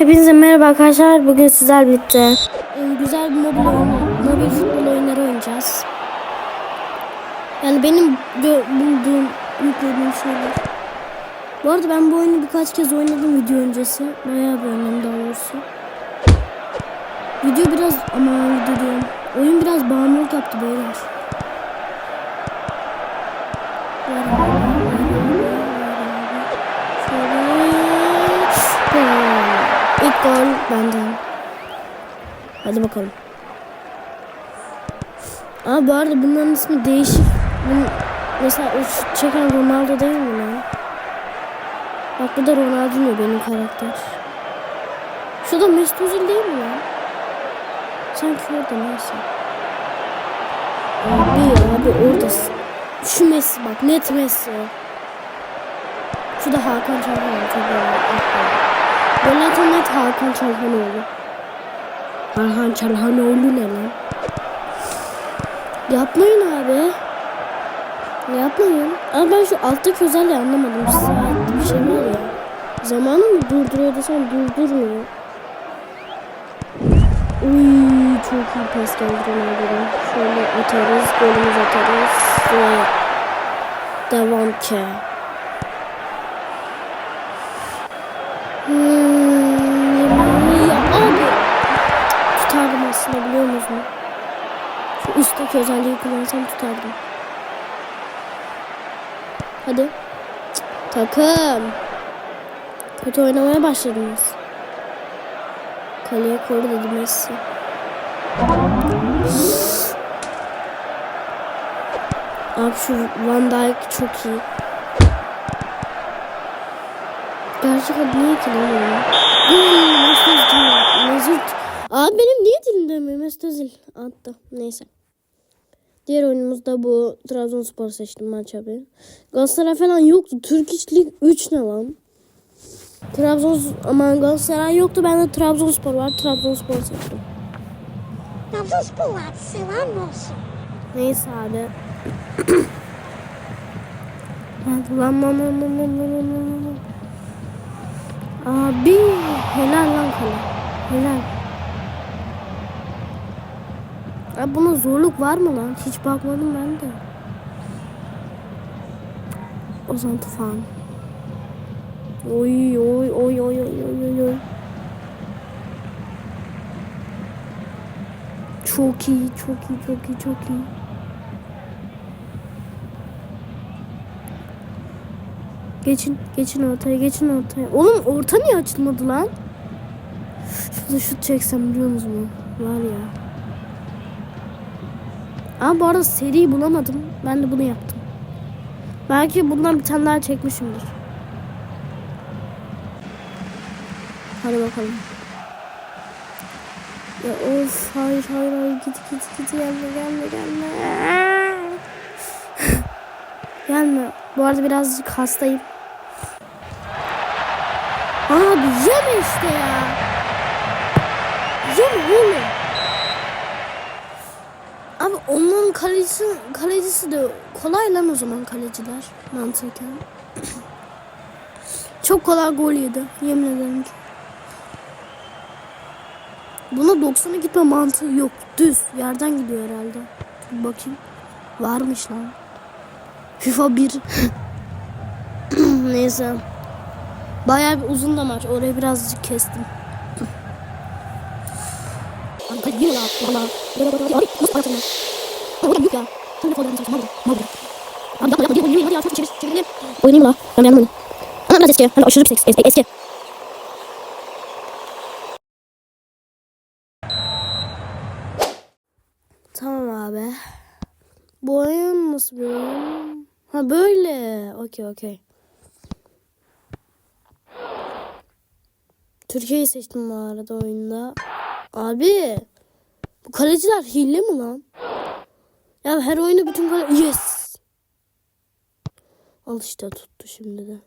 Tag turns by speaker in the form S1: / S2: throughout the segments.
S1: Hepinize merhaba arkadaşlar. Bugün sizler birlikte e, güzel bir mobil, oyun, mobil futbol oyunları oynayacağız. Yani benim bulduğum, yüklediğim şeyler. Bu arada ben bu oyunu birkaç kez oynadım video öncesi. Bayağı bir oynadım daha doğrusu. Video biraz ama video diyorum. Oyun biraz bağımlılık yaptı beyler. Hadi bakalım. Aa bu arada bunların ismi değişik. Bunun, mesela o çeken Ronaldo değil mi lan? Bak bu da Ronaldinho benim karakter. Şu da Mesut değil mi lan? Sanki orada neyse. Abi abi oradasın. Şu Messi bak net Messi. Şu da Hakan Çalhanoğlu atan net Hakan Çalhanoğlu. Hakan Çalhanoğlu ne lan? Yapmayın abi. Yapmayın. Ama ben şu alttaki özelliği anlamadım. Saat bir şey var ya. Zamanı mı durduruyor desem durdurmuyor. Uy çok iyi pas geldi Ronaldo'dan. Şöyle atarız, golümüz atarız ve devam ki. Üstteki özelliği kullansam tutardım. Hadi. Cık, Takım. Kötü oynamaya başladınız. Kaleye koru dedi Messi. Abi şu Van Dijk çok iyi. Gerçek adı ne ki. Abi benim niye dilim dönmüyor Mesut Özil? Attı. Neyse. Diğer oyunumuz da bu. Trabzonspor seçtim ben tabi. Galatasaray falan yoktu. Türk İç 3 ne lan? Trabzon aman Galatasaray yoktu. Bende Trabzonspor var. Trabzonspor seçtim.
S2: Trabzonspor var. Selam olsun.
S1: Neyse hadi. Abi helal lan kale. Helal. Abi buna zorluk var mı lan? Hiç bakmadım ben de. Ozan Tufan. Oy oy oy oy oy oy oy. Çok iyi, çok iyi, çok iyi, çok iyi. Geçin, geçin ortaya, geçin ortaya. Oğlum orta niye açılmadı lan? Şurada şut çeksem biliyor musunuz? Var ya. Ama bu arada seriyi bulamadım. Ben de bunu yaptım. Belki bundan bir tane daha çekmişimdir. Hadi bakalım. Ya of hayır hayır hayır git git git gelme gelme gelme. gelme. Bu arada birazcık hastayım. Abi yeme işte ya. Yeme oğlum. Abi onların kalecisi, kalecisi de kolay lan o zaman kaleciler mantıken. Çok kolay gol yedi. Yemin ederim ki. Buna 90'a gitme mantığı yok. Düz. Yerden gidiyor herhalde. Dur bakayım. Varmış lan. FIFA 1. Neyse. Bayağı bir uzun da maç. Orayı birazcık kestim. Yine la la la. Abi nasıl parasını? Abi o da oynayayım la. Ben beğendim. Ama biraz eski. Hani aşırı bir eski. Tamam abi. Bu oyun nasıl bir oyun? Ha böyle. Okey okey. Türkiye'yi seçtim bu arada oyunda. Abi. Bu kaleciler hile mi lan? Ya her oyunda bütün kale... Yes. Al işte tuttu şimdi de.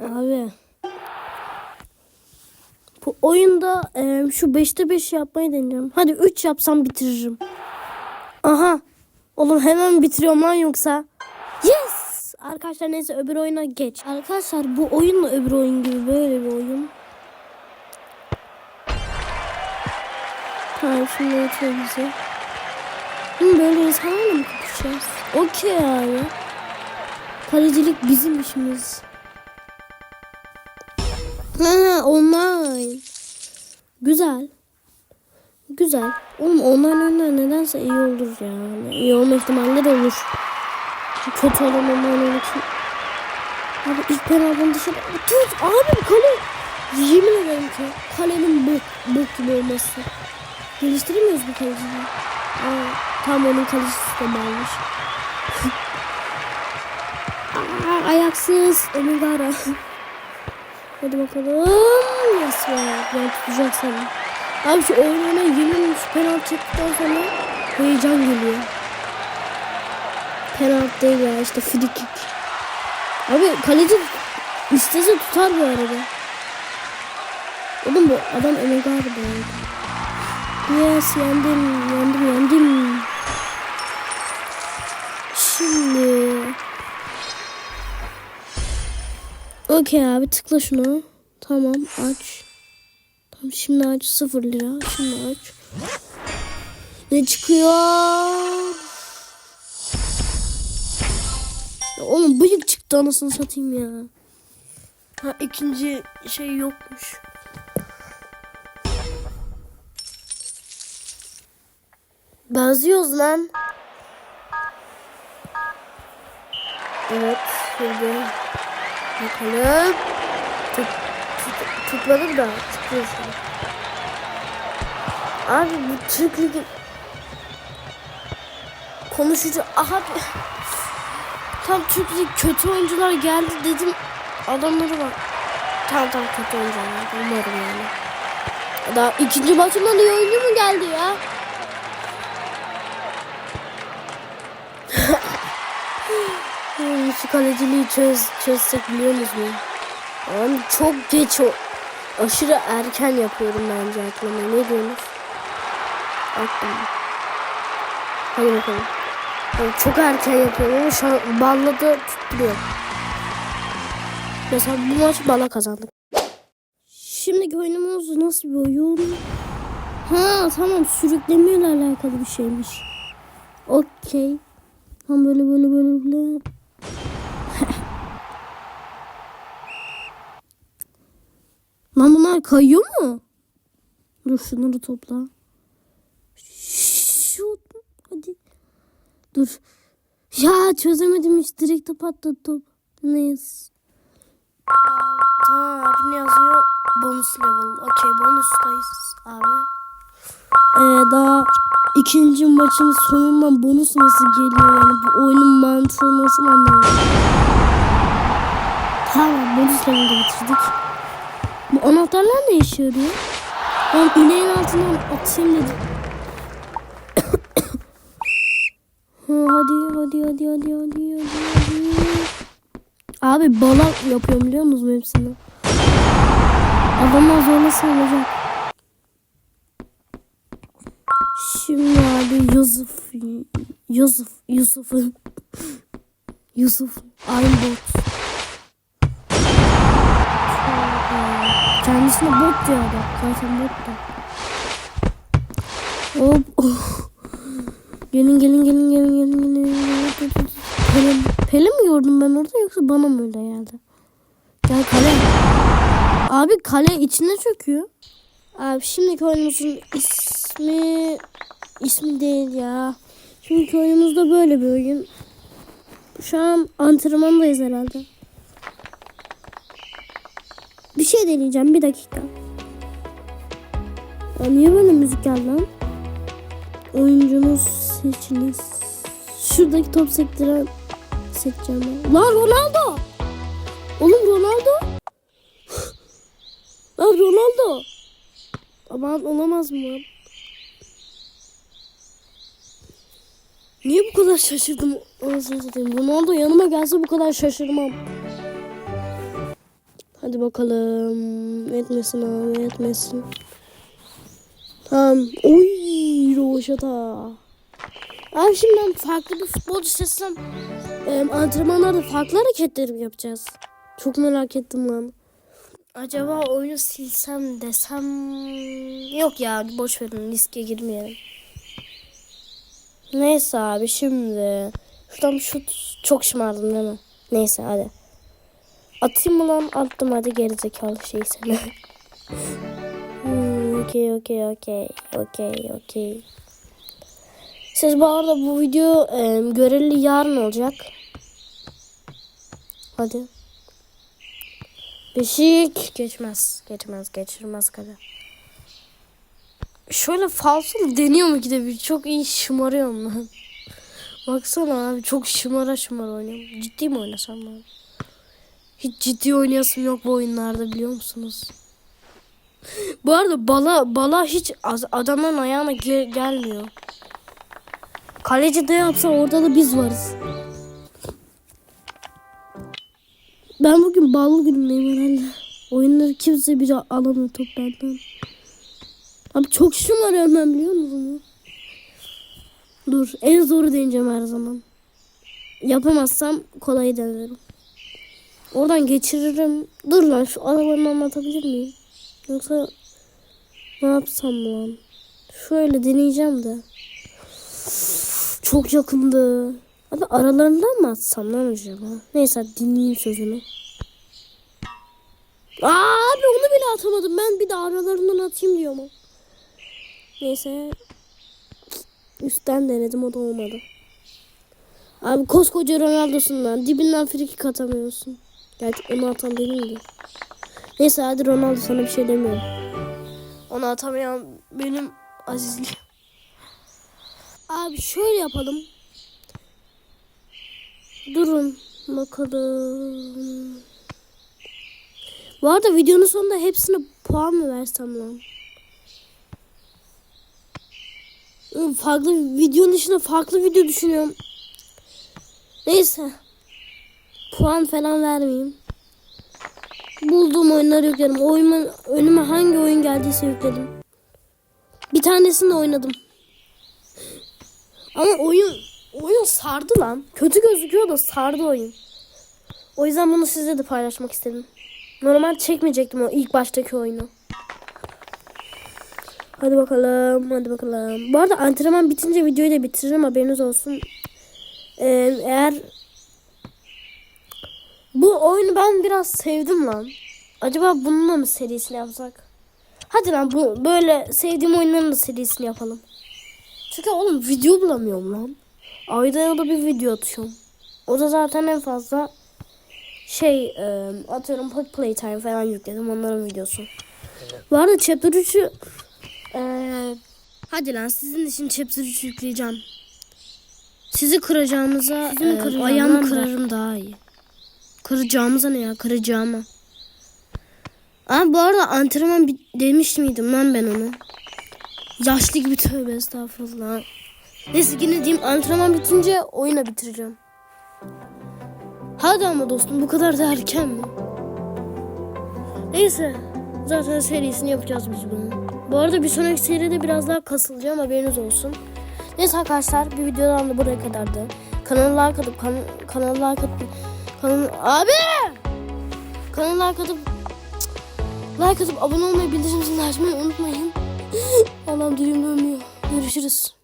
S1: Abi. Bu oyunda e, şu 5'te 5 yapmayı deneyeceğim. Hadi 3 yapsam bitiririm. Aha. Oğlum hemen bitiriyorum lan yoksa. Arkadaşlar neyse öbür oyuna geç. Arkadaşlar bu oyunla öbür oyun gibi böyle bir oyun. Tamam şimdi yetiyor bize. Hı, böyle insanlarla mı kapışacağız? Okey abi. Kalecilik bizim işimiz. Ha online. Güzel. Güzel. Oğlum online oyunlar nedense iyi olur ya. Yani iyi olma ihtimalleri olur. Kötü online oyun için. Abi ilk penaltıdan dışarı. Tut abi kale. Yemin ederim ki kalenin bok, bok gibi olması. Geliştiremiyoruz bu kaleciyi. Aa, tam onun kalecisi sistemi almış. Aa, ayaksız. Omegara. Hadi bakalım. Yes be. Ben tutacak seni. Abi şu oynayana yemin şu penaltı çektikten sonra heyecan geliyor. Penaltı değil ya işte free kick. Abi kaleci istese tutar bu arada. Oğlum bu adam bu arada. Yes yendim yendim yendim. Şimdi Okey abi tıkla şunu. Tamam aç. Tamam şimdi aç 0 lira. Şimdi aç. Ne çıkıyor? Ya oğlum bıyık çıktı anasını satayım ya. Ha ikinci şey yokmuş. Benziyoruz lan. Evet şimdi bakalım. Tut, tut, tutmadım da çıkıyor. Abi bu Türk Ligi konuşucu aha tam Ligi kötü oyuncular geldi dedim adamları var. Tamam tamam kötü oyuncular umarım yani. Daha ikinci maçından iyi oyuncu mu geldi ya? Şu kaleciliği çöz, çözsek biliyor musun? Yani çok geç o. Aşırı erken yapıyorum bence aklıma. Ne diyorsunuz? Aklıma. Hadi bakalım. Yani çok erken yapıyorum şu an balla da. Mesela bu maç bala kazandık. Şimdiki oyunumuz nasıl bir oyun? Ha tamam sürüklemeyle alakalı bir şeymiş. Okey. Tam böyle böyle böyle böyle. Lan bunlar kayıyor mu? Dur şunları topla. Dur. Ya çözemedim hiç. Direkt de patladı top. Neyse. Tamam abi ne yazıyor? Bonus level. Okey bonustayız abi. Ee, daha ikinci maçın sonundan bonus nasıl geliyor yani bu oyunun mantığı nasıl anlamadım. Tamam bonus level'de bitirdik. Bu anahtarlar ne işe yarıyor? Ben ineğin altından atayım dedim. Ha, hadi hadi hadi hadi hadi hadi hadi. Abi balak yapıyorum biliyor musun hepsini? Adamlar zorlasın olacak. Şimdi abi Yusuf Yusuf Yusuf Yusuf Aynbot Kendisine bot diyor adam. Zaten bot da. Hop. oh. Gelin gelin gelin gelin gelin gelin. gelin. Pele, Pele mi gördüm ben orada yoksa bana mı öyle geldi? Gel kale. Abi kale içine çöküyor. Abi şimdiki oyunumuzun ismi ismi değil ya. Şimdiki oyunumuzda böyle bir oyun. Şu an antrenmandayız herhalde. Bir şey deneyeceğim bir dakika. Ya niye böyle müzik geldi lan? Oyuncunuz seçiniz. Şuradaki top sektiren seçeceğim ben. Lan Ronaldo! Oğlum Ronaldo! Lan Ronaldo! Aman olamaz mı? lan? Niye bu kadar şaşırdım? Ronaldo yanıma gelse bu kadar şaşırmam. Hadi bakalım. Etmesin abi etmesin. Tamam. Oy roşata. Abi şimdi farklı bir futbolcu seçsem e, antrenmanlarda farklı hareketler mi yapacağız? Çok merak ettim lan. Acaba oyunu silsem desem... Yok ya boş verin riske girmeyelim. Neyse abi şimdi. Şuradan şut çok şımardım değil mi? Neyse hadi. Atayım mı lan? Attım hadi gerizekalı şey seni. okey okey okey. Okey okey. Siz bu arada bu video e, göreli yarın olacak. Hadi. Beşik geçmez. Geçmez. Geçirmez kale. Şöyle falso mu deniyor mu ki de bir çok iyi şımarıyorum lan. Baksana abi çok şımara şımara oynuyorum. Ciddi mi oynasam lan? Hiç ciddi oynayasım yok bu oyunlarda biliyor musunuz? Bu arada bala bala hiç adamın ayağına ge- gelmiyor. Kaleci de yapsa orada da biz varız. Ben bugün ballı günümdeyim herhalde. Oyunları kimse bir alamıyor top benden. Abi çok şımarıyorum ben biliyor musun? Dur en zoru deneyeceğim her zaman. Yapamazsam kolayı denerim. Oradan geçiririm. Dur lan şu aralarını anlatabilir miyim? Yoksa ne yapsam lan? Şöyle deneyeceğim de. Çok yakındı. Abi aralarından mı atsam lan acaba? Neyse dinleyeyim sözünü. Aa, abi onu bile atamadım. Ben bir de aralarından atayım diyorum. ama. Neyse. Üstten denedim o da olmadı. Abi koskoca Ronaldo'sun lan. Dibinden frikik atamıyorsun. Gerçi onu atan benim de. Neyse hadi Ronaldo sana bir şey demiyorum. Onu atamayan benim azizliğim. Abi şöyle yapalım. Durun bakalım. Bu arada videonun sonunda hepsine puan mı versem lan? Farklı videonun içinde farklı video düşünüyorum. Neyse. Puan falan vermeyeyim. Bulduğum oyunları yükledim. Oyunun önüme hangi oyun geldiyse yükledim. Bir tanesini de oynadım. Ama oyun oyun sardı lan. Kötü gözüküyor da sardı oyun. O yüzden bunu sizle de paylaşmak istedim. Normal çekmeyecektim o ilk baştaki oyunu. Hadi bakalım, hadi bakalım. Bu arada antrenman bitince videoyu da bitiririm haberiniz olsun. Ee, eğer bu oyunu ben biraz sevdim lan. Acaba bununla mı serisini yapsak? Hadi lan bu böyle sevdiğim oyunların da serisini yapalım. Çünkü oğlum video bulamıyorum lan. Ayda ya da bir video atıyorum. O da zaten en fazla şey e, atıyorum Pop Playtime falan yükledim onların videosu. Bu arada Chapter 3'ü e, hadi lan sizin için Chapter 3 yükleyeceğim. Sizi kıracağımıza
S2: Sizin
S1: e,
S2: kıracağım
S1: ayağımı
S2: lan da.
S1: kırarım daha iyi. Kıracağımıza ne ya kıracağıma. Abi bu arada antrenman demiş miydim lan ben onu? Yaşlı gibi tövbe estağfurullah. Neyse yine diyeyim antrenman bitince oyuna bitireceğim. Hadi ama dostum bu kadar da erken mi? Neyse zaten serisini yapacağız biz bunu. Bu arada bir sonraki seride biraz daha kasılacağım haberiniz olsun. Neyse arkadaşlar bir videodan da buraya kadardı. Kanala like atıp kan kanala like atıp kanal abi kanala like atıp like atıp abone olmayı bildirim açmayı unutmayın. Allah'ım dilim dönmüyor. Görüşürüz.